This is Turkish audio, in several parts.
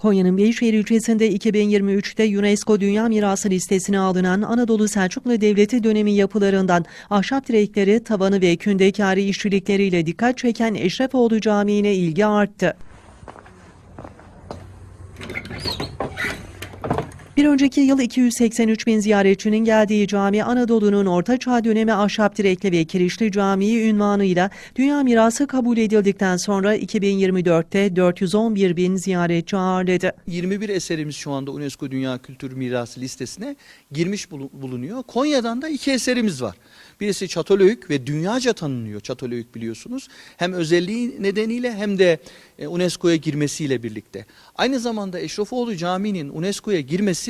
Konya'nın Beyşehir ilçesinde 2023'te UNESCO Dünya Mirası listesine alınan Anadolu Selçuklu Devleti dönemi yapılarından ahşap direkleri, tavanı ve kündekari işçilikleriyle dikkat çeken Eşrefoğlu Camii'ne ilgi arttı. Bir önceki yıl 283 bin ziyaretçinin geldiği cami Anadolu'nun Orta Çağ dönemi ahşap direkli ve kirişli camii ünvanıyla Dünya Mirası kabul edildikten sonra 2024'te 411 bin ziyaretçi ağırladı. 21 eserimiz şu anda UNESCO Dünya Kültür Mirası listesine girmiş bulu- bulunuyor. Konya'dan da iki eserimiz var. Birisi Çatalhöyük ve dünyaca tanınıyor Çatalhöyük biliyorsunuz. Hem özelliği nedeniyle hem de e, UNESCO'ya girmesiyle birlikte. Aynı zamanda Eşrefoğlu Camii'nin UNESCO'ya girmesi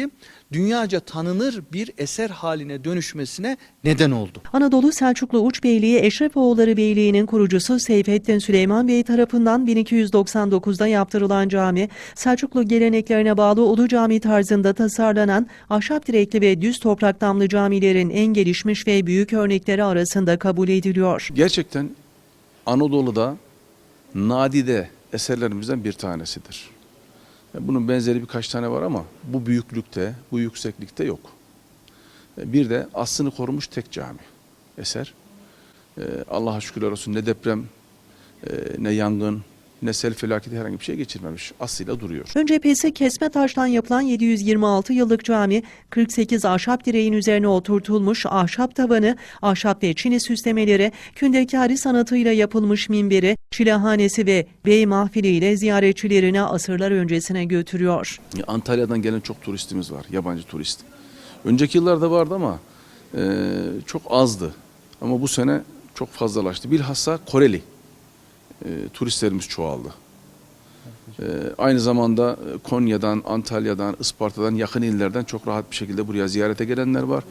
dünyaca tanınır bir eser haline dönüşmesine neden oldu. Anadolu Selçuklu Uç Beyliği Eşrefoğulları Beyliği'nin kurucusu Seyfettin Süleyman Bey tarafından 1299'da yaptırılan cami, Selçuklu geleneklerine bağlı Ulu Cami tarzında tasarlanan ahşap direkli ve düz toprak damlı camilerin en gelişmiş ve büyük örnekleri arasında kabul ediliyor. Gerçekten Anadolu'da nadide eserlerimizden bir tanesidir. E, Bunun benzeri birkaç tane var ama bu büyüklükte, bu yükseklikte yok. E, Bir de aslını korumuş tek cami eser. E, Allah'a şükürler olsun ne deprem, ne yangın, ne sel felaketi herhangi bir şey geçirmemiş. Aslıyla duruyor. Ön cephesi kesme taştan yapılan 726 yıllık cami, 48 ahşap direğin üzerine oturtulmuş ahşap tavanı, ahşap ve çini süslemeleri, kündekari sanatıyla yapılmış minberi, çilehanesi ve bey mahfiliyle ziyaretçilerini asırlar öncesine götürüyor. Ya Antalya'dan gelen çok turistimiz var, yabancı turist. Önceki yıllarda vardı ama e, çok azdı. Ama bu sene çok fazlalaştı. Bilhassa Koreli e, turistlerimiz çoğaldı. E, aynı zamanda e, Konya'dan, Antalya'dan, Isparta'dan, yakın illerden çok rahat bir şekilde buraya ziyarete gelenler var.